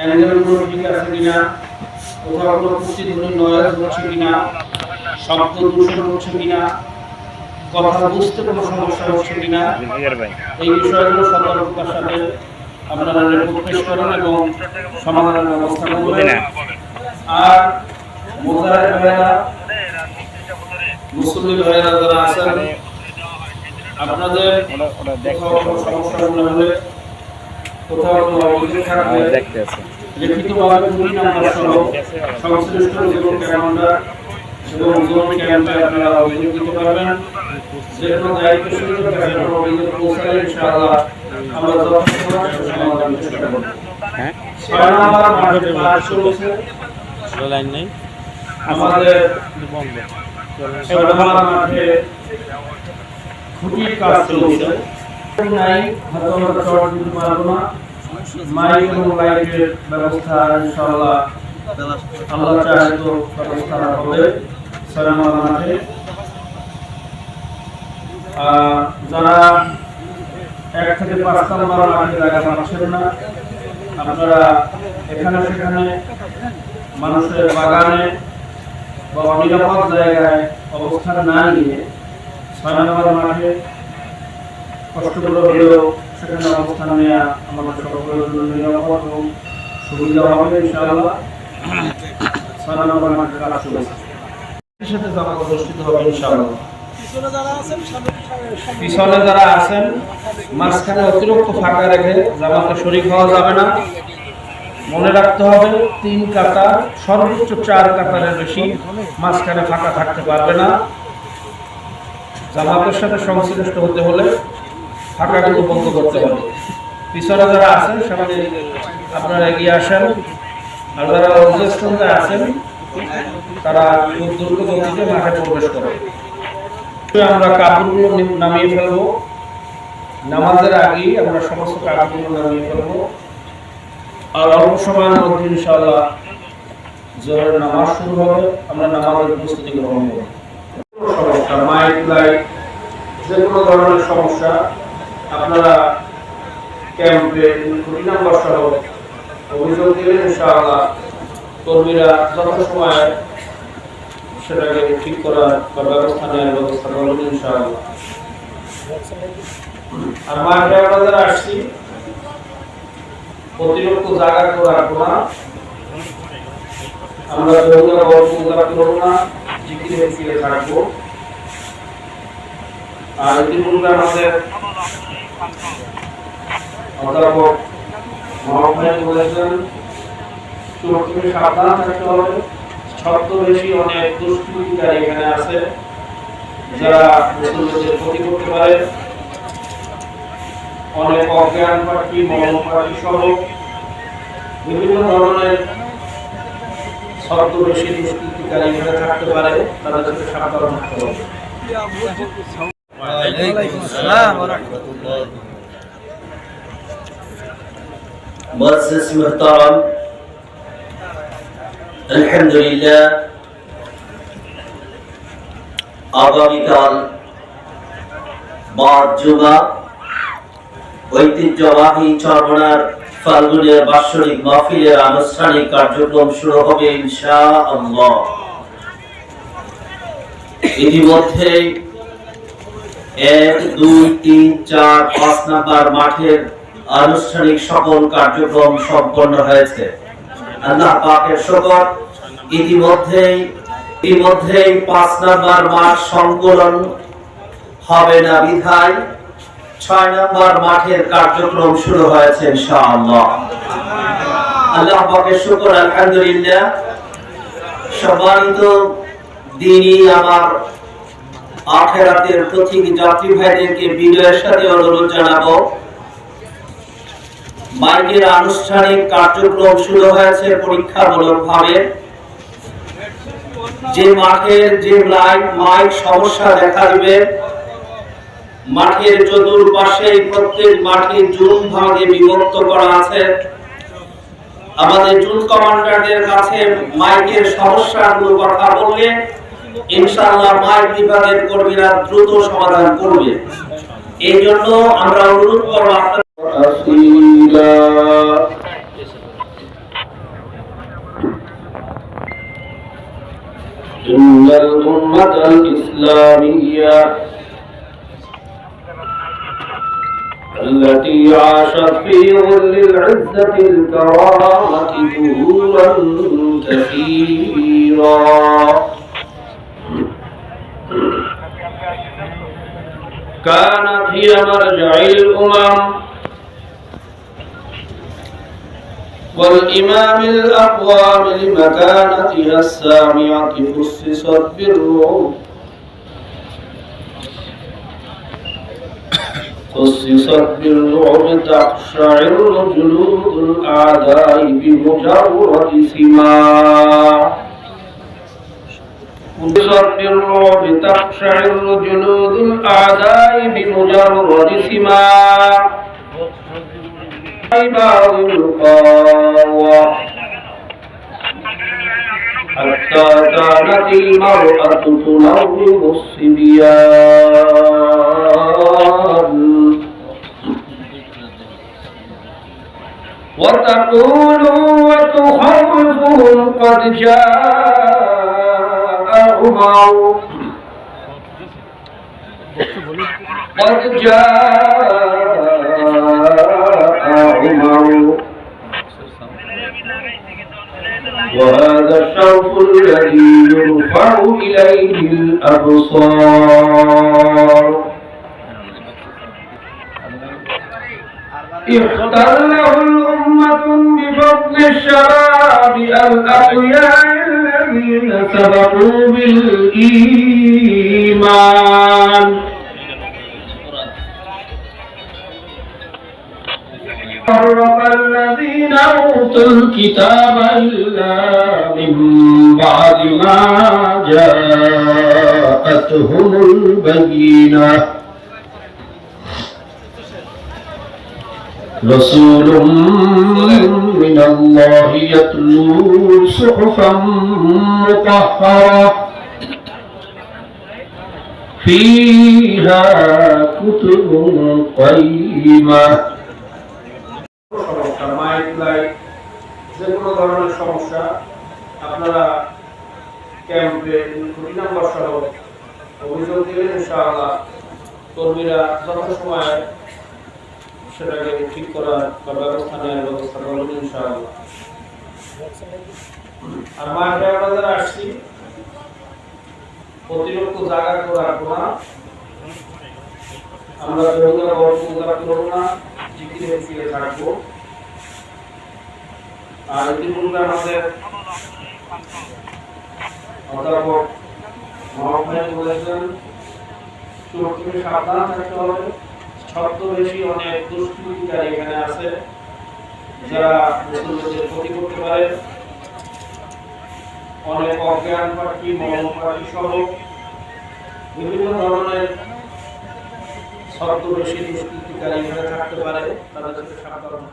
অ্যাঙ্গেলগুলো ঠিক আছে কিনা কোথাও কোনো প্রতিধ্বনি নয়েজ হচ্ছে কিনা শব্দ দূষণ হচ্ছে কিনা কথা বুঝতে কোনো সমস্যা হচ্ছে কিনা এই বিষয়গুলো সতর্কতার সাথে আপনারা রিপোর্ট পেশ করেন এবং সমাধানের ব্যবস্থা করবেন। আর মোজাহের ভাইয়েরা মুসলিম ভাইয়েরা যারা আছেন আপনাদের কোথাও কোনো সমস্যা হলে কোথাও কোনো অভিযোগ দেখতে আছে। লিখিতভাবে দুই নাম্বার সহ সংশ্লিষ্ট জীবন কমান্ডার এবং জোন ক্যাম্পে আপনারা অভিযোগ দিতে পারবেন। যে কোনো অভিযোগ পৌঁছালে ইনশাআল্লাহ আমরা যথাযথ সমাধান চেষ্টা করব। হ্যাঁ? ছয় নাম্বার মাঠে কাজ চলছে লাইন নেই। আমাদের বন্ধ ছয় নাম্বার মাঠে খুঁটির কাজ চলছে। নাই হয়তো আমরা শর্ট দিতে পারব না। মাইক যারা এক থেকে পাঁচ নাম্বার মাঠে জায়গা পাচ্ছেন না, আপনারা এখানে সেখানে মানুষের বাগানে বা অনিরাপদ জায়গায় অবস্থান না নিয়ে ছয় নম্বর মাঠে কষ্ট করে হলেও সেখানে অবস্থান নেওয়া আমাদের সকলের জন্য নিরাপদ এবং সুবিধা হবে ইনশাআল্লাহ। ছয় নম্বর মাঠে কাজ চলেছে সাথে জামা অনুষ্ঠিত হবে ইনশাআল্লাহ। পিছনে যারা আছেন মাঝখানে অতিরিক্ত ফাঁকা রেখে জামাতে শরীর হওয়া যাবে না। মনে রাখতে হবে তিন কাতার সর্বোচ্চ চার কাতারের বেশি মাঝখানে ফাঁকা থাকতে পারবে না। জামাতের সাথে সংশ্লিষ্ট হতে হলে ফাঁকাগুলো বন্ধ করতে হবে। পিছনে যারা আছেন সামনে আপনারা এগিয়ে আসেন। আর যারা অবজেকশনতে আছেন, তারা খুব দ্রুত মাঠে প্রবেশ করে আমরা কাপড়গুলো নামিয়ে ফেলব। নামাজের আগেই আমরা সমস্ত কাপড়গুলো নামিয়ে ফেলব। আর অল্প সময়ের মধ্যে ইনশাআল্লাহ জোরের নামাজ শুরু হবে। আমরা নামাজের প্রস্তুতি গ্রহণ করব। সমস্যা, মাইক, লাইট যে কোনো ধরনের সমস্যা আপনারা ক্যাম্পে খুঁটি সহ অভিযোগ দিলে ইনশাআল্লাহ। কর্মীরা যথাসময়ে সেটাকে ঠিক করার বা ব্যবস্থা নেওয়ার ব্যবস্থা করবেন ইনশাআল্লাহ। আর মাঠে আমরা আসছি। অতিরিক্ত জায়গা করে রাখব না। আমরা বেহুদা গল্প করব না, জিকির হেসিয়ে থাকব। আর ইতিপূর্বে আমাদের থাকতে পারে। অনেক অজ্ঞান বিভিন্ন ধরনের ছদ্মবেশী দুষ্কৃতিকারী এখানে থাকতে পারে তাদের সাথে সাবধান مؤسس محترم الحمد لله আগামীকাল বাদ জুমা ঐতিহ্যবাহী চরমনার ফাল্গুনের বাৎসরিক মাহফিলের আনুষ্ঠানিক কার্যক্রম শুরু হবে ইনশা আল্লাহ ইতিমধ্যে মাঠের আনুষ্ঠানিক সকল কার্যক্রম সম্পন্ন হয়েছে। আল্লাহ পাকের শকর ইতিমধ্যেই ইতিমধ্যেই পাঁচ নাম্বার মাঠ সংকলন হবে না বিধায় ছয় নাম্বার মাঠের কার্যক্রম শুরু হয়েছে আল্লাহ পাকের শুকর আলহামদুলিল্লাহ। সম্মানিত দিনই আমার আখেরাতের প্রতীক যাত্রী ভাইদেরকে বিজয়ের সাথে অনুরোধ জানাব। মাইকের আনুষ্ঠানিক কার্যক্রম শুরু হয়েছে পরীক্ষামূলক ভাবে যে মাঠের যে মাইক সমস্যা দেখা দিবে। মাঠের চতুর্পাশে প্রত্যেক মাঠে জুন ভাগে বিভক্ত করা আছে। আমাদের জুন কমান্ডারদের কাছে মাইকের সমস্যাগুলো কথা বললে ইনশাআল্লাহ মাঠ বিভাগের কর্মীরা দ্রুত সমাধান করবে এই জন্য আমরা অনুরোধ করব إن الأمة الإسلامية التي عاشت في ظل العزة الكرامة ظهورا كثيرا كانت هي مرجع الأمم. والإمام الأقوام لمكانتها السامعة خصصت بالرعب خصصت بالرعب تقشعر جلود الأعداء بمجرد سماع. خصصت بالرعب تقشعر جلود الأعداء بمجرد سماع بعض القاوة حتى كانت المرأة تنوم الصبيان وتقول وتخوفهم قد جاء عمر قد جاء عمر وهذا الشرف الذي يرفع إليه الأبصار اختله الأمة بفضل الشباب الأحياء الذين سبقوا بالإيمان. فرق الذين أوتوا الكتاب إلا من بعد ما جاءتهم البينة. رسول من الله يتلو صحفا مطهرة فيها كتب قيمه সমস্যা মাইক লাইট যে কোনো ধরনের সমস্যা আপনারা ক্যাম্পে খুঁটি নাম্বার সহ অভিযোগ দিলেন ইনশাআল্লাহ কর্মীরা যথাসময়ে সেটাকে ঠিক করার বা ব্যবস্থা নেওয়ার ব্যবস্থা করবেন ইনশাআল্লাহ। আর মাঠে আমরা আসছি। অতিরিক্ত জায়গা করে রাখব না। আমরা বড় করব না থাকব। আর আমাদের অধ্যাপক বলেছেন, চোখ সাবধান থাকতে হবে। ছদ্মবেশী অনেক দুষ্কৃতিকারী এখানে আছে। যারা মুসলমানদের ক্ষতি করতে পারে। অনেক অজ্ঞান পাখি পাখি সহ বিভিন্ন ধরনের ছদ্মবেশী দুষ্কৃতিকারী এখানে থাকতে পারে। তাদের সাধারণ